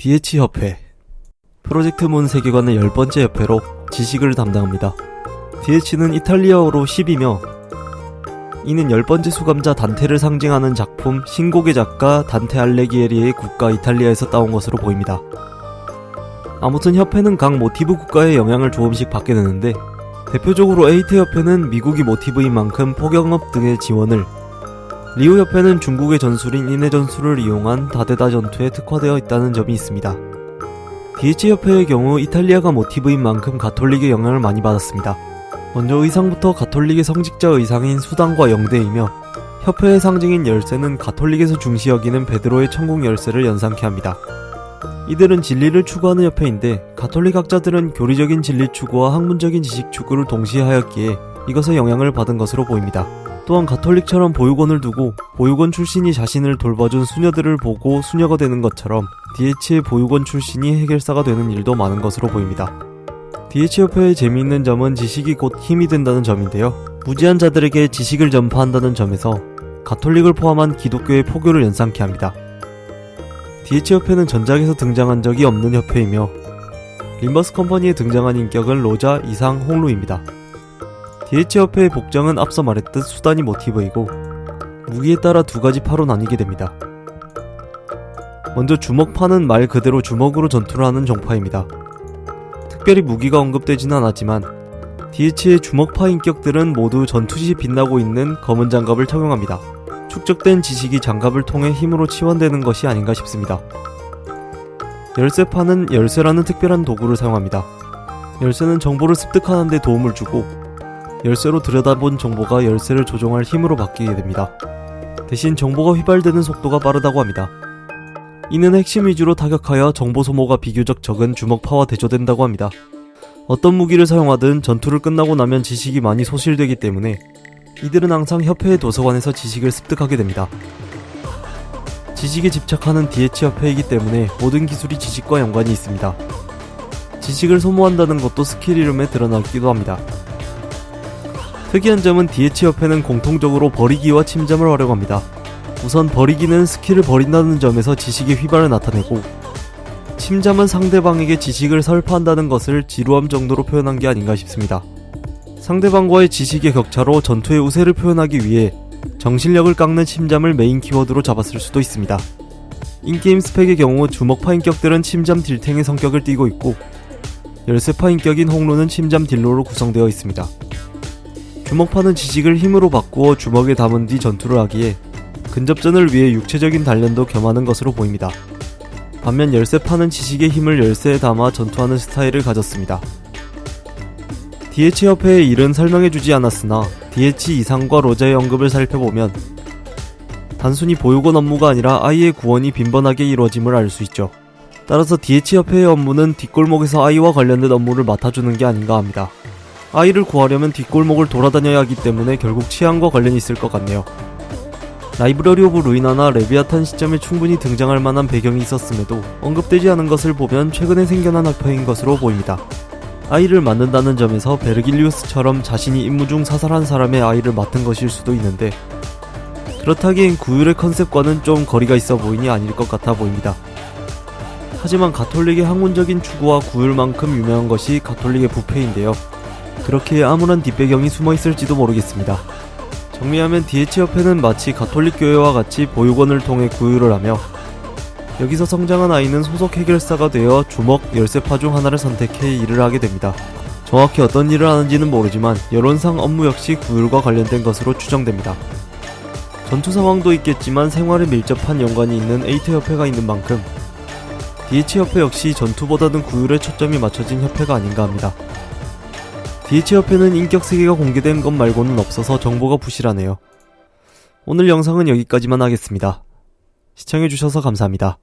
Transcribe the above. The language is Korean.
DH협회 프로젝트 문 세계관의 열 번째 협회로 지식을 담당합니다. DH는 이탈리아어로 10이며 이는 열 번째 수감자 단테를 상징하는 작품 신곡의 작가 단테 알레기에리의 국가 이탈리아에서 따온 것으로 보입니다. 아무튼 협회는 각 모티브 국가의 영향을 조금씩 받게 되는데 대표적으로 에이테 협회는 미국이 모티브인 만큼 포경업 등의 지원을 리우 협회는 중국의 전술인 인해 전술을 이용한 다데다 전투에 특화되어 있다는 점이 있습니다. DH 협회의 경우 이탈리아가 모티브인 만큼 가톨릭의 영향을 많이 받았습니다. 먼저 의상부터 가톨릭의 성직자 의상인 수단과 영대이며 협회의 상징인 열쇠는 가톨릭에서 중시 여기는 베드로의 천국 열쇠를 연상케 합니다. 이들은 진리를 추구하는 협회인데 가톨릭 학자들은 교리적인 진리 추구와 학문적인 지식 추구를 동시에 하였기에 이것에 영향을 받은 것으로 보입니다. 또한 가톨릭처럼 보육원을 두고 보육원 출신이 자신을 돌봐준 수녀들을 보고 수녀가 되는 것처럼 DH의 보육원 출신이 해결사가 되는 일도 많은 것으로 보입니다. DH협회의 재미있는 점은 지식이 곧 힘이 된다는 점인데요. 무지한 자들에게 지식을 전파한다는 점에서 가톨릭을 포함한 기독교의 포교를 연상케 합니다. DH협회는 전작에서 등장한 적이 없는 협회이며 림버스 컴퍼니에 등장한 인격은 로자, 이상, 홍루입니다. DH협회의 복장은 앞서 말했듯 수단이 모티브이고 무기에 따라 두 가지 파로 나뉘게 됩니다. 먼저 주먹파는 말 그대로 주먹으로 전투를 하는 종파입니다. 특별히 무기가 언급되지는 않았지만 DH의 주먹파 인격들은 모두 전투시 빛나고 있는 검은 장갑을 착용합니다. 축적된 지식이 장갑을 통해 힘으로 치환되는 것이 아닌가 싶습니다. 열쇠파는 열쇠라는 특별한 도구를 사용합니다. 열쇠는 정보를 습득하는 데 도움을 주고 열쇠로 들여다본 정보가 열쇠를 조종할 힘으로 바뀌게 됩니다. 대신 정보가 휘발되는 속도가 빠르다고 합니다. 이는 핵심 위주로 타격하여 정보 소모가 비교적 적은 주먹파와 대조된다고 합니다. 어떤 무기를 사용하든 전투를 끝나고 나면 지식이 많이 소실되기 때문에 이들은 항상 협회의 도서관에서 지식을 습득하게 됩니다. 지식에 집착하는 DH협회이기 때문에 모든 기술이 지식과 연관이 있습니다. 지식을 소모한다는 것도 스킬 이름에 드러나기도 합니다. 특이한 점은 DH협회는 공통적으로 버리기와 침잠을 활용합니다. 우선 버리기는 스킬을 버린다는 점에서 지식의 휘발을 나타내고 침잠은 상대방에게 지식을 설파한다는 것을 지루함 정도로 표현한 게 아닌가 싶습니다. 상대방과의 지식의 격차로 전투의 우세를 표현하기 위해 정신력을 깎는 침잠을 메인 키워드로 잡았을 수도 있습니다. 인게임 스펙의 경우 주먹파 인격들은 침잠 딜탱의 성격을 띠고 있고 열쇠파 인격인 홍로는 침잠 딜로로 구성되어 있습니다. 주먹파는 지식을 힘으로 바꾸어 주먹에 담은 뒤 전투를 하기에 근접전을 위해 육체적인 단련도 겸하는 것으로 보입니다. 반면 열쇠파는 지식의 힘을 열쇠에 담아 전투하는 스타일을 가졌습니다. DH협회의 일은 설명해주지 않았으나 DH 이상과 로자의 언급을 살펴보면 단순히 보육원 업무가 아니라 아이의 구원이 빈번하게 이루어짐을 알 수 있죠. 따라서 DH협회의 업무는 뒷골목에서 아이와 관련된 업무를 맡아주는 게 아닌가 합니다. 아이를 구하려면 뒷골목을 돌아다녀야 하기 때문에 결국 치안과 관련이 있을 것 같네요. 라이브러리 오브 루이나나 레비아탄 시점에 충분히 등장할 만한 배경이 있었음에도 언급되지 않은 것을 보면 최근에 생겨난 학파인 것으로 보입니다. 아이를 맡는다는 점에서 베르길리우스처럼 자신이 임무 중 사살한 사람의 아이를 맡은 것일 수도 있는데 그렇다기엔 구휼의 컨셉과는 좀 거리가 있어 보이니 아닐 것 같아 보입니다. 하지만 가톨릭의 학문적인 추구와 구휼만큼 유명한 것이 가톨릭의 부패인데요. 그렇게 아무런 뒷배경이 숨어 있을지도 모르겠습니다. 정리하면 DH협회는 마치 가톨릭 교회와 같이 보육원을 통해 구휼을 하며 여기서 성장한 아이는 소속 해결사가 되어 주먹 열쇠파 중 하나를 선택해 일을 하게 됩니다. 정확히 어떤 일을 하는지는 모르지만 여론상 업무 역시 구휼과 관련된 것으로 추정됩니다. 전투 상황도 있겠지만 생활에 밀접한 연관이 있는 에이트 협회가 있는 만큼 DH협회 역시 전투보다는 구휼에 초점이 맞춰진 협회가 아닌가 합니다. DH협회는 인격 세계가 공개된 것 말고는 없어서 정보가 부실하네요. 오늘 영상은 여기까지만 하겠습니다. 시청해주셔서 감사합니다.